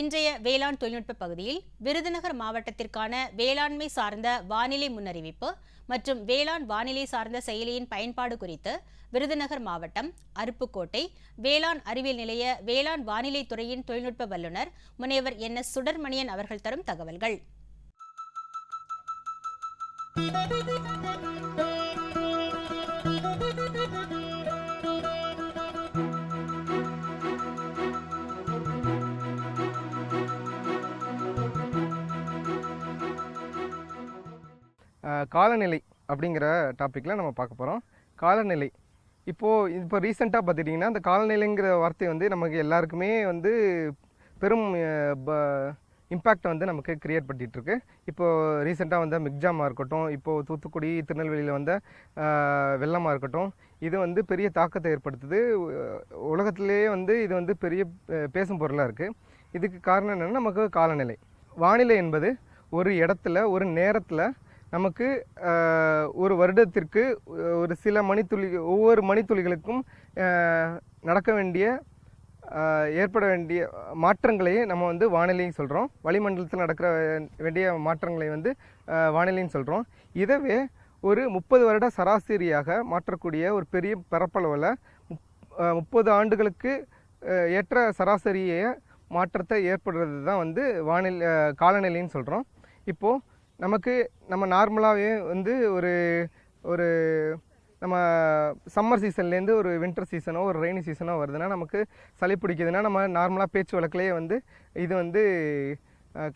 இன்றைய வேளாண் தொழில்நுட்ப பகுதியில் விருதுநகர் மாவட்டத்திற்கான வேளாண்மை சார்ந்த வானிலை முன்னறிவிப்பு மற்றும் வேளாண் வானிலை சார்ந்த செயலியின் பயன்பாடு குறித்து விருதுநகர் மாவட்டம் அருப்புக்கோட்டை வேளாண் அறிவியல் நிலைய வேளாண் வானிலை துறையின் தொழில்நுட்ப வல்லுநர் முனைவர் என். எஸ். சுடர்மணியன் அவர்கள் தரும் தகவல்கள். காலநிலை அப்படிங்கிற டாப்பிக்கில் நம்ம பார்க்க போகிறோம் காலநிலை. இப்போது இப்போ ரீசெண்டாக பார்த்துட்டிங்கன்னா இந்த காலநிலைங்கிற வார்த்தை வந்து நமக்கு எல்லாருக்குமே வந்து பெரும் இம்பேக்டை வந்து நமக்கு க்ரியேட் பண்ணிகிட்ருக்கு இப்போது ரீசெண்டாக வந்த மிக்ஜாமாக இருக்கட்டும் இப்போது தூத்துக்குடி திருநெல்வேலியில் வந்த வெள்ளமாக இருக்கட்டும் இது வந்து பெரிய தாக்கத்தை ஏற்படுத்துது. உலகத்திலேயே வந்து இது வந்து பெரிய பேசும் பொருளாக இருக்குது இதுக்கு காரணம் என்னென்னா நமக்கு காலநிலை. வானிலை என்பது ஒரு இடத்துல ஒரு நேரத்தில் நமக்கு ஒரு வருடத்திற்கு ஒரு சில மணித்துளி ஒவ்வொரு மணித்துளிகளுக்கும் நடக்க வேண்டிய ஏற்பட வேண்டிய மாற்றங்களையே நம்ம வந்து வானிலையும் சொல்கிறோம் வளிமண்டலத்தில் நடக்கிற வேண்டிய மாற்றங்களை வந்து வானிலையும் வானிலைன்னு சொல்கிறோம் இதவே ஒரு முப்பது வருட சராசரியாக மாற்றக்கூடிய ஒரு பெரிய பரப்பளவில் முப்பது ஆண்டுகளுக்கு ஏற்ற சராசரியை மாற்றத்தை ஏற்படுறது தான் வந்து வானிலை காலநிலைன்னு சொல்கிறோம் இப்போது நமக்கு நம்ம நார்மலாகவே வந்து ஒரு ஒரு நம்ம சம்மர் சீசன்லேருந்து ஒரு வின்டர் சீசனோ ஒரு ரெய்னி சீசனோ வருதுன்னா நமக்கு சளி பிடிக்குதுன்னா நம்ம நார்மலாக பேச்சு வழக்கிலேயே வந்து இது வந்து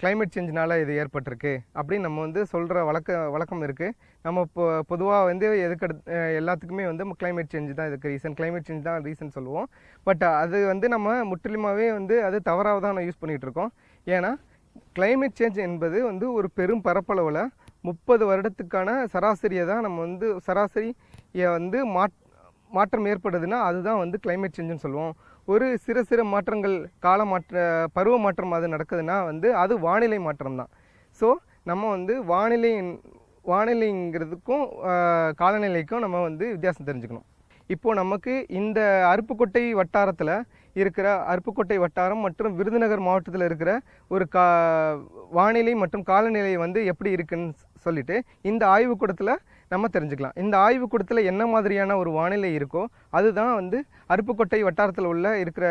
கிளைமேட் சேஞ்சினால் இது ஏற்பட்டிருக்கு அப்படின்னு நம்ம வந்து சொல்கிற வழக்க வழக்கம் இருக்குது நம்ம இப்போ பொதுவாக வந்து எதுக்கு எல்லாத்துக்குமே வந்து கிளைமேட் சேஞ்ச் தான் இதுக்கு ரீசன் கிளைமேட் சேஞ்ச் தான் ரீசன் சொல்லுவோம். பட் அது வந்து நம்ம முற்றிலுமாகவே வந்து அது தவறாக தான் யூஸ் பண்ணிகிட்டு இருக்கோம் ஏன்னா கிளைமேட் சேஞ்ச் என்பது வந்து ஒரு பெரும் பரப்பளவில் முப்பது வருடத்துக்கான சராசரியை தான் நம்ம வந்து சராசரியை வந்து மாற் மாற்றம் ஏற்படுதுன்னா அதுதான் வந்து கிளைமேட் சேஞ்சுன்னு சொல்லுவோம். ஒரு சிறு சிறு மாற்றங்கள் கால மாற்ற பருவ மாற்றம் அது நடக்குதுன்னா வந்து அது வானிலை மாற்றம் தான். ஸோ நம்ம வந்து வானிலை வானிலைங்கிறதுக்கும் காலநிலைக்கும் நம்ம வந்து வித்தியாசம் தெரிஞ்சுக்கணும். இப்போது நமக்கு இந்த அருப்புக்கோட்டை வட்டாரத்தில் இருக்கிற அருப்புக்கோட்டை வட்டாரம் மற்றும் விருதுநகர் மாவட்டத்தில் இருக்கிற ஒரு கா வானிலை மற்றும் காலநிலை வந்து எப்படி இருக்குன்னு சொல்லிட்டு இந்த ஆய்வுக்கூடத்தில் நம்ம தெரிஞ்சுக்கலாம். இந்த ஆய்வுக்கூடத்தில் என்ன மாதிரியான ஒரு வானிலை இருக்கோ அதுதான் வந்து அருப்புக்கோட்டை வட்டாரத்தில் உள்ள இருக்கிற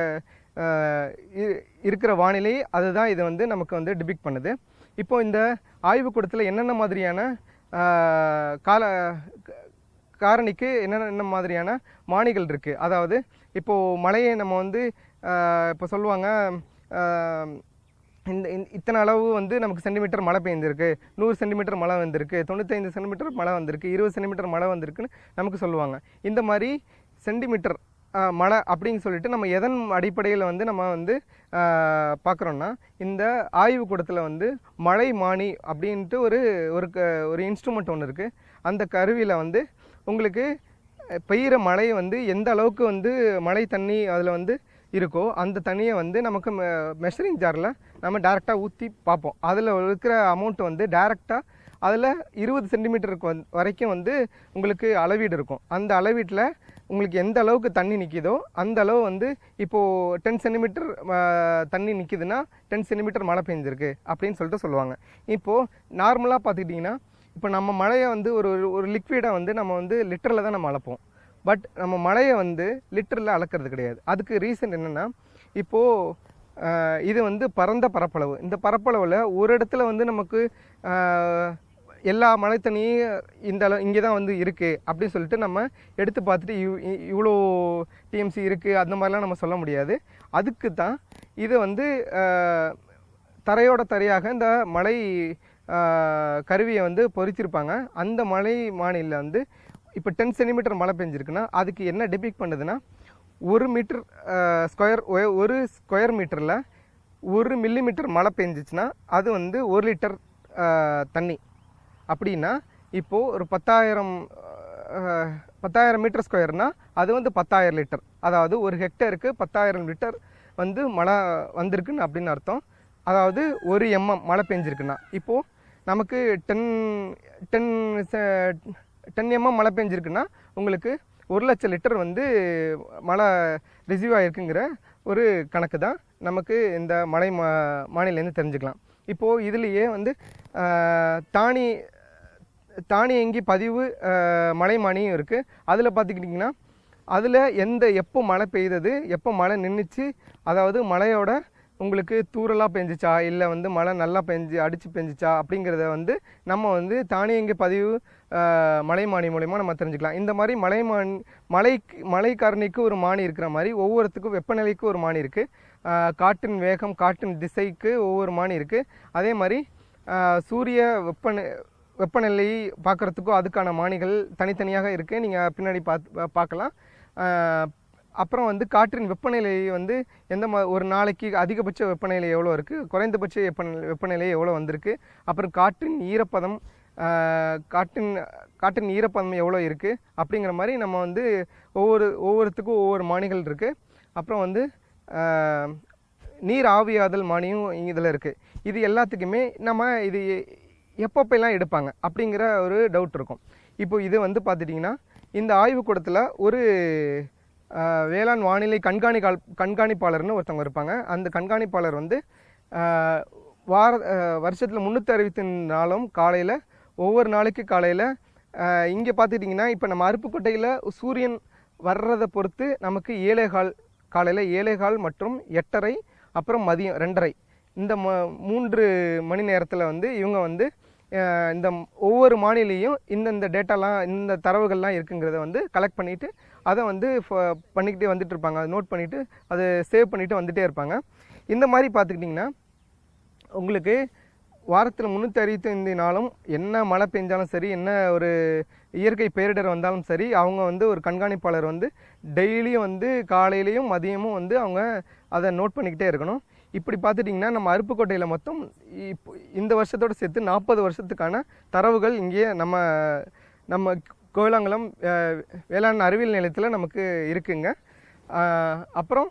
இ- இருக்கிற வானிலை அதுதான் இது வந்து நமக்கு வந்து டிபிக் பண்ணுது. இப்போது இந்த ஆய்வுக்கூடத்தில் என்னென்ன மாதிரியான கால காரணிக்கு என்னென்ன என்ன மாதிரியான மானிகள் இருக்குது அதாவது இப்போது மழையை நம்ம வந்து இப்போ சொல்லுவாங்க இந்த இத்தனை அளவு வந்து நமக்கு சென்டிமீட்டர் மழை பெய்ந்திருக்கு. நூறு சென்டிமீட்டர் மழை வந்திருக்கு. தொண்ணூத்தைந்து சென்டிமீட்டர் மழை வந்திருக்கு. இருபது சென்டிமீட்டர் மழை வந்திருக்குன்னு நமக்கு சொல்லுவாங்க. இந்த மாதிரி சென்டிமீட்டர் மழை அப்படின்னு சொல்லிட்டு நம்ம எதன் அடிப்படையில் வந்து நம்ம வந்து பார்க்குறோன்னா இந்த ஆய்வுக்கூடத்தில் வந்து மழை மானி அப்படின்ட்டு ஒரு ஒரு க ஒரு இன்ஸ்ட்ருமெண்ட் ஒன்று இருக்குது அந்த கருவியில் வந்து உங்களுக்கு பெய்கிற மழை வந்து எந்த அளவுக்கு வந்து மழை தண்ணி அதில் வந்து இருக்கோ அந்த தண்ணியை வந்து நமக்கு மெஷரிங் ஜாரில் நம்ம டேரெக்டாக ஊற்றி பார்ப்போம். அதில் இருக்கிற அமௌண்ட் வந்து டேரெக்டாக அதில் இருபது சென்டிமீட்டருக்கு வந் வரைக்கும் வந்து உங்களுக்கு அளவீடு இருக்கும். அந்த அளவீட்டில் உங்களுக்கு எந்த அளவுக்கு தண்ணி நிற்கிதோ அந்த அளவு வந்து இப்போது டென் சென்டிமீட்டர் தண்ணி நிற்கிதுன்னா டென் சென்டிமீட்டர் மழை பெஞ்சிருக்கு அப்படின்னு சொல்லிட்டு சொல்லுவாங்க. இப்போது நார்மலாக பார்த்துக்கிட்டிங்கன்னா இப்போ நம்ம மழையை வந்து ஒரு ஒரு- ஒரு லிக்விடை வந்து நம்ம வந்து லிட்டரில் தான் நம்ம அளப்போம். பட் நம்ம மழையை வந்து லிட்டரில் அளக்கிறது கிடையாது. அதுக்கு ரீசன் என்னென்னா இப்போது இது வந்து பரந்த பரப்பளவு. இந்த பரப்பளவில் ஒரு இடத்துல வந்து நமக்கு எல்லா மழை தண்ணியும் இந்த அளவு இங்கே தான் வந்து இருக்குது அப்படின்னு சொல்லிட்டு நம்ம எடுத்து பார்த்துட்டு இவ் இ- இவ்வளோ டிஎம்சி இருக்குது அந்த மாதிரிலாம் நம்ம சொல்ல முடியாது. அதுக்கு தான் இது வந்து தரையோட தரையாக இந்த மழை கருவியை வந்து பொறிச்சிருப்பாங்க. அந்த மழை மாநிலில் வந்து இப்போ டென் சென்டிமீட்டர் மழை பெஞ்சிருக்குன்னா அதுக்கு என்ன டிபிக் பண்ணுதுன்னா ஒரு மீட்டர் ஸ்கொயர் ஒரு ஸ்கொயர் மீட்டரில் ஒரு மில்லிமீட்டர் மழை பெஞ்சிச்சுன்னா அது வந்து ஒரு லிட்டர் தண்ணி. அப்படின்னா இப்போது ஒரு பத்தாயிரம் பத்தாயிரம் மீட்டர் ஸ்கொயர்னால் அது வந்து பத்தாயிரம் லிட்டர் அதாவது ஒரு ஹெக்டருக்கு பத்தாயிரம் லிட்டர் வந்து மழை வந்திருக்குன்னு அப்படின்னு அர்த்தம். அதாவது ஒரு எம்எம் மழை பெஞ்சிருக்குன்னா. இப்போது நமக்கு டென் டென் டென் எம்எம் மழை பெஞ்சிருக்குன்னா உங்களுக்கு ஒரு லட்சம் லிட்டர் வந்து மழை ரிசீவ் ஆகிருக்குங்கிற ஒரு கணக்கு தான் நமக்கு இந்த மலை மா மாநிலேருந்து தெரிஞ்சுக்கலாம். இப்போது இதுலேயே வந்து தானி தானியங்கி பதிவு மழை மானியம் இருக்குது அதில் பார்த்துக்கிட்டிங்கன்னா அதில் எந்த எப்போ மழை பெய்தது எப்போ மழை நின்றுச்சு அதாவது மழையோட உங்களுக்கு தூரலாக பெஞ்சிச்சா? இல்லை வந்து மழை நல்லா பெஞ்சு அடித்து பெஞ்சிச்சா? அப்படிங்கிறத வந்து நம்ம வந்து தானியங்கி பதிவு மலைமானி மூலயமா நம்ம தெரிஞ்சுக்கலாம். இந்த மாதிரி மலைமான் மலைக்கு மலைக்காரணிக்கு ஒரு மானி இருக்கிற மாதிரி ஒவ்வொருத்துக்கும் வெப்பநிலைக்கு ஒரு மானி இருக்குது காட்டின் வேகம் காட்டின் திசைக்கு ஒவ்வொரு மானி இருக்குது அதே மாதிரி சூரிய வெப்பநி வெப்பநிலை பார்க்குறதுக்கும் அதுக்கான மானிகள் தனித்தனியாக இருக்குது நீங்கள் பின்னாடி பார்த்து பார்க்கலாம். அப்புறம் வந்து காற்றின் வெப்பநிலை வந்து எந்த மா ஒரு நாளைக்கு அதிகபட்ச வெப்பநிலை எவ்வளோ இருக்குது குறைந்தபட்ச வெப்பநிலை வெப்பநிலை எவ்வளோ வந்திருக்கு? அப்புறம் காற்றின் ஈரப்பதம் காற்றின் காற்றின் ஈரப்பதம் எவ்வளோ இருக்குது அப்படிங்கிற மாதிரி நம்ம வந்து ஒவ்வொரு ஒவ்வொருத்துக்கும் ஒவ்வொரு மானிகள் இருக்குது அப்புறம் வந்து நீர் ஆவியாதல் மானியம் இதில் இருக்குது இது எல்லாத்துக்குமே நம்ம இது எப்பப்பெல்லாம் எடுப்பாங்க? அப்படிங்கிற ஒரு டவுட் இருக்கும். இப்போ இது வந்து பார்த்துட்டிங்கன்னா இந்த ஆய்வுக்கூடத்தில் ஒரு வேளாண் வானிலை கண்காணிக்கால் கண்காணிப்பாளர்னு ஒருத்தவங்க இருப்பாங்க. அந்த கண்காணிப்பாளர் வந்து வார வருஷத்தில் முந்நூற்றி அறுபத்தி நாளும் காலையில் ஒவ்வொரு நாளைக்கு காலையில் இங்கே பார்த்துட்டிங்கன்னா இப்போ நம்ம அருப்புக்கோட்டையில் சூரியன் வர்றதை பொறுத்து நமக்கு ஏழேகால் காலையில் ஏழேகால் மற்றும் எட்டரை அப்புறம் மதியம் ரெண்டரை. இந்த ம மூன்று மணி நேரத்தில் வந்து இவங்க வந்து இந்த ஒவ்வொரு மாநிலையும் இந்தந்த டேட்டாலாம் இந்த தரவுகள்லாம் இருக்குங்கிறத வந்து கலெக்ட் பண்ணிவிட்டு அதை வந்து ஃப- பண்ணிக்கிட்டே வந்துட்டு இருப்பாங்க. அதை நோட் பண்ணிவிட்டு அதை சேவ் பண்ணிவிட்டு வந்துகிட்டே இருப்பாங்க. இந்த மாதிரி பார்த்துக்கிட்டிங்கன்னா உங்களுக்கு வாரத்தில் முந்நூற்றி அறுபத்தைந்து நாளும் என்ன மழை பெஞ்சாலும் சரி என்ன ஒரு இயற்கை பேரிடர் வந்தாலும் சரி அவங்க வந்து ஒரு கண்காணிப்பாளர் வந்து டெய்லியும் வந்து காலையிலையும் மதியமும் வந்து அவங்க அதை நோட் பண்ணிக்கிட்டே இருக்கணும். இப்படி பார்த்துட்டிங்கன்னா நம்ம அருப்புக்கோட்டையில் மொத்தம் இப்போ இந்த வருஷத்தோட சேர்த்து நாற்பது வருஷத்துக்கான தரவுகள் இங்கே நம்ம நம்ம கோவிலாங்குளம் வேளாண் அறிவியல் நிலையத்தில் நமக்கு இருக்குங்க. அப்புறம்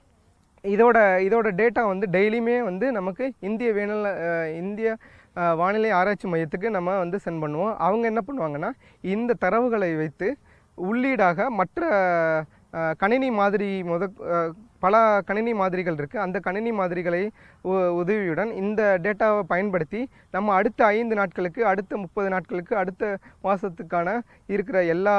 இதோட இதோட டேட்டா வந்து டெய்லியுமே வந்து நமக்கு இந்திய வேணல் இந்திய வானிலை ஆராய்ச்சி மையத்துக்கு நம்ம வந்து சென்ட் பண்ணுவோம். அவங்க என்ன பண்ணுவாங்கன்னா இந்த தரவுகளை வைத்து உள்ளீடாக மற்ற கணினி மாதிரி முத பல கணினி மாதிரிகள் இருக்குது அந்த கணினி மாதிரிகளை உ- உதவியுடன் இந்த டேட்டாவை பயன்படுத்தி நம்ம அடுத்த ஐந்து நாட்களுக்கு அடுத்த முப்பது நாட்களுக்கு அடுத்த மாதத்துக்கான இருக்கிற எல்லா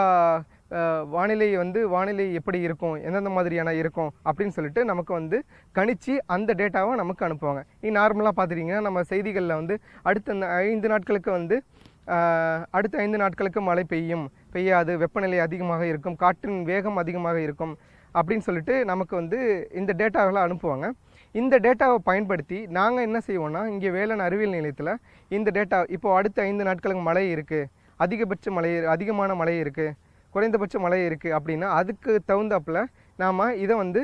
வானிலை வந்து வானிலை எப்படி இருக்கும் எந்தெந்த மாதிரியான இருக்கும் அப்படின்னு சொல்லிட்டு நமக்கு வந்து கணிச்சு அந்த டேட்டாவை நமக்கு அனுப்புவாங்க. நீ நார்மலாக பார்த்துட்டிங்கன்னா நம்ம செய்திகளில் வந்து அடுத்த ஐந்து நாட்களுக்கு வந்து அடுத்த ஐந்து நாட்களுக்கு மழை பெய்யும். பெய்யாது வெப்பநிலை அதிகமாக இருக்கும் காற்றின் வேகம் அதிகமாக இருக்கும். அப்படின்னு சொல்லிட்டு நமக்கு வந்து இந்த டேட்டாவெல்லாம் அனுப்புவாங்க. இந்த டேட்டாவை பயன்படுத்தி நாங்கள் என்ன செய்வோம்னா இங்கே வேளாண் அறிவியல் நிலையத்தில் இந்த டேட்டா இப்போ அடுத்த ஐந்து நாட்களுக்கு மழை இருக்குது அதிகபட்ச மழை அதிகமான மழை இருக்குது குறைந்தபட்ச மழை இருக்குது அப்படின்னா அதுக்கு தகுந்தாப்புல நாம் இதை வந்து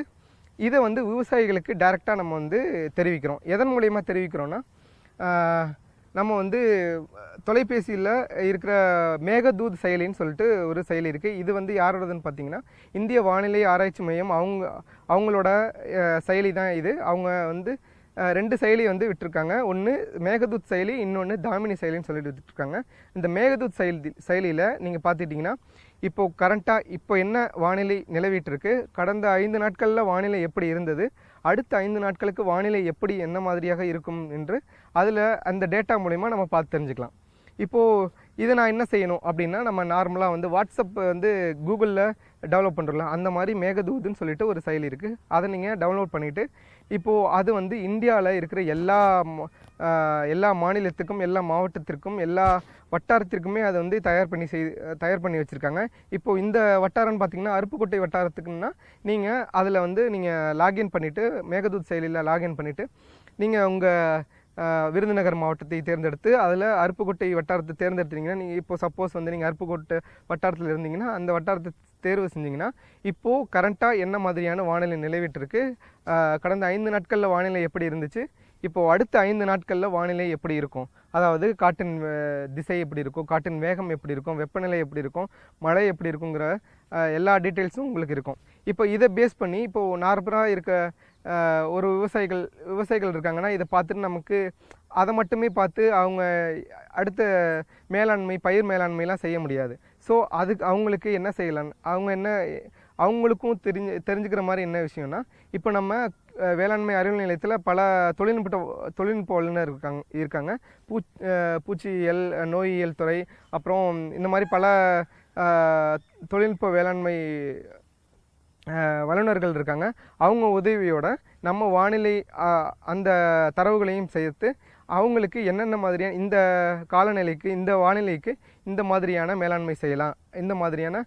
இதை வந்து விவசாயிகளுக்கு டைரெக்டாக நம்ம வந்து தெரிவிக்கிறோம். எதன் மூலயமா தெரிவிக்கிறோன்னா நம்ம வந்து தொலைபேசியில் இருக்கிற மேகதூத் செயலின்னு சொல்லிட்டு ஒரு செயலி இருக்குது இது வந்து யாரோடதுன்னு பார்த்தீங்கன்னா இந்திய வானிலை ஆராய்ச்சி மையம் அவங்க அவங்களோட செயலி தான் இது. அவங்க வந்து ரெண்டு செயலி வந்து விட்டுருக்காங்க. ஒன்று மேகதூத் செயலி இன்னொன்று தாமினி செயலின்னு சொல்லிட்டு விட்டுருக்காங்க. இந்த மேகதூத் செயலி செயலியில் நீங்கள் பார்த்துட்டிங்கன்னா இப்போது கரண்ட்டாக இப்போ என்ன வானிலை நிலவிட்டு இருக்கு? கடந்த ஐந்து நாட்களில் வானிலை எப்படி இருந்தது? அடுத்த ஐந்து நாட்களுக்கு வானிலை எப்படி என்ன மாதிரியாக இருக்கும் என்று அதில் அந்த டேட்டா மூலிமா நம்ம பார்த்து தெரிஞ்சுக்கலாம். இப்போது இதை நான் என்ன செய்யணும் அப்படின்னா நம்ம நார்மலாக வந்து வாட்ஸ்அப் வந்து கூகுளில் டெவலப் பண்ணுறோம்ல அந்த மாதிரி மேகதூதுன்னு சொல்லிட்டு ஒரு செயலி இருக்குது அதை நீங்கள் டவுன்லோட் பண்ணிவிட்டு இப்போது அது வந்து இந்தியாவில் இருக்கிற எல்லா எல்லா மாநிலத்துக்கும் எல்லா மாவட்டத்திற்கும் எல்லா வட்டாரத்திற்குமே அதை வந்து தயார் பண்ணி செய் தயார் பண்ணி வச்சுருக்காங்க. இப்போது இந்த வட்டாரம்னு பார்த்தீங்கன்னா அருப்புக்கோட்டை வட்டாரத்துக்குன்னா நீங்கள் அதில் வந்து நீங்கள் லாகின் பண்ணிவிட்டு மேகதூத் செயலியில் லாகின் பண்ணிவிட்டு நீங்கள் உங்கள் விருதுநகர் மாவட்டத்தை தேர்ந்தெடுத்து அதில் அருப்புக்கோட்டை வட்டாரத்தை தேர்ந்தெடுத்தீங்கன்னா நீங்கள் இப்போ சப்போஸ் வந்து நீங்கள் அருப்புக்கோட்டை வட்டாரத்தில் இருந்தீங்கன்னா அந்த வட்டாரத்தை தேர்வு செஞ்சிங்கன்னா இப்போது கரண்ட்டாக என்ன மாதிரியான வானிலை நிலவிட்டிருக்கு? கடந்த ஐந்து நாட்களில் வானிலை எப்படி இருந்துச்சு? இப்போது அடுத்த ஐந்து நாட்களில் வானிலை எப்படி இருக்கும்? அதாவது காட்டின் திசை எப்படி இருக்கும்? காட்டின் வேகம் எப்படி இருக்கும்? வெப்பநிலை எப்படி இருக்கும்? மழை எப்படி இருக்குங்கிற எல்லா டீட்டெயில்ஸும் உங்களுக்கு இருக்கும். இப்போ இதை பேஸ் பண்ணி இப்போது நார்மலாக இருக்க ஒரு விவசாயிகள் விவசாயிகள் இருக்காங்கன்னா இதை பார்த்துட்டு நமக்கு அதை மட்டுமே பார்த்து அவங்க அடுத்த மேலாண்மை பயிர் மேலாண்மைலாம் செய்ய முடியாது. ஸோ அதுக்கு அவங்களுக்கு என்ன செய்யலாம்? அவங்க என்ன அவங்களுக்கும் தெரிஞ்சு தெரிஞ்சுக்கிற மாதிரி என்ன விஷயம்னா இப்போ நம்ம வேளாண்மை அறிவியல் நிலையத்தில் பல தொழில்நுட்ப தொழில்நுட்ப வல்லுநர் இருக்காங்க இருக்காங்க. பூ பூச்சியியல் நோயியல் துறை அப்புறம் இந்த மாதிரி பல தொழில்நுட்ப வேளாண்மை வல்லுநர்கள் இருக்காங்க. அவங்க உதவியோட நம்ம வானிலை அந்த தரவுகளையும் சேர்த்து அவங்களுக்கு என்னென்ன மாதிரியான இந்த காலநிலைக்கு இந்த வானிலைக்கு இந்த மாதிரியான மேலாண்மை செய்யலாம். இந்த மாதிரியான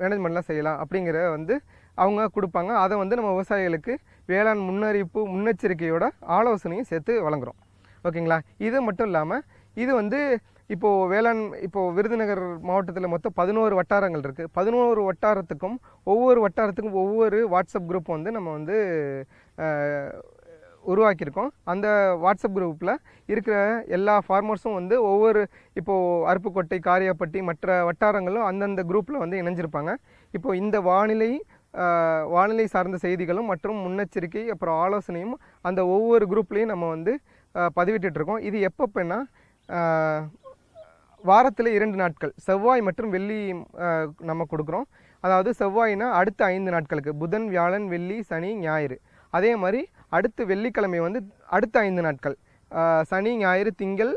மேனேஜ்மெண்ட்லாம் செய்யலாம் அப்படிங்கிற வந்து அவங்க கொடுப்பாங்க. அதை வந்து நம்ம விவசாயிகளுக்கு வேளாண் முன்னறிவிப்பு முன்னெச்சரிக்கையோட ஆலோசனையும் சேர்த்து வழங்குறோம். ஓகேங்களா? இது மட்டும் இல்லாமல் இது வந்து இப்போது வேளாண் இப்போது விருதுநகர் மாவட்டத்தில் மொத்தம் பதினோரு வட்டாரங்கள் இருக்குது பதினோரு வட்டாரத்துக்கும் ஒவ்வொரு வட்டாரத்துக்கும் ஒவ்வொரு வாட்ஸ்அப் குரூப் வந்து நம்ம வந்து உருவாக்கியிருக்கோம். அந்த வாட்ஸ்அப் குரூப்பில் இருக்கிற எல்லா ஃபார்மர்ஸும் வந்து ஒவ்வொரு இப்போது அருப்புக்கோட்டை காரியாப்பட்டி மற்ற வட்டாரங்களும் அந்தந்த குரூப்பில் வந்து இணைஞ்சிருப்பாங்க. இப்போது இந்த வானிலை வானிலை சார்ந்த செய்திகளும் மற்றும் முன்னெச்சரிக்கை அப்புறம் ஆலோசனையும் அந்த ஒவ்வொரு குரூப்லேயும் நம்ம வந்து அஹ், இருக்கோம். இது எப்பப்போன்னா வாரத்தில் இரண்டு நாட்கள். செவ்வாய் மற்றும் வெள்ளி நம்ம கொடுக்குறோம். அதாவது செவ்வாய்னா அடுத்த ஐந்து நாட்களுக்கு. புதன் வியாழன் வெள்ளி சனி ஞாயிறு. அதே மாதிரி அடுத்து வெள்ளிக்கிழமை வந்து அடுத்த ஐந்து நாட்கள். சனி ஞாயிறு திங்கள்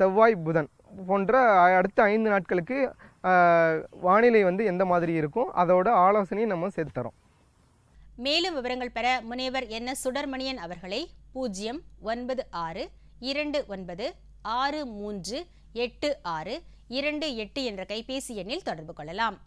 செவ்வாய் புதன் போன்ற அடுத்த ஐந்து நாட்களுக்கு வானிலை வந்து எந்த மாதிரி இருக்கும் அதோட ஆலோசனையும் நம்ம சேர்த்து தரோம். மேலும் விவரங்கள் பெற முனைவர் என் எஸ் சுடர்மணியன் அவர்களை பூஜ்ஜியம் ஒன்பது ஆறு இரண்டு ஒன்பது ஆறு மூன்று எட்டு ஆறு இரண்டு எட்டு என்ற கைபேசி எண்ணில் தொடர்பு கொள்ளலாம்.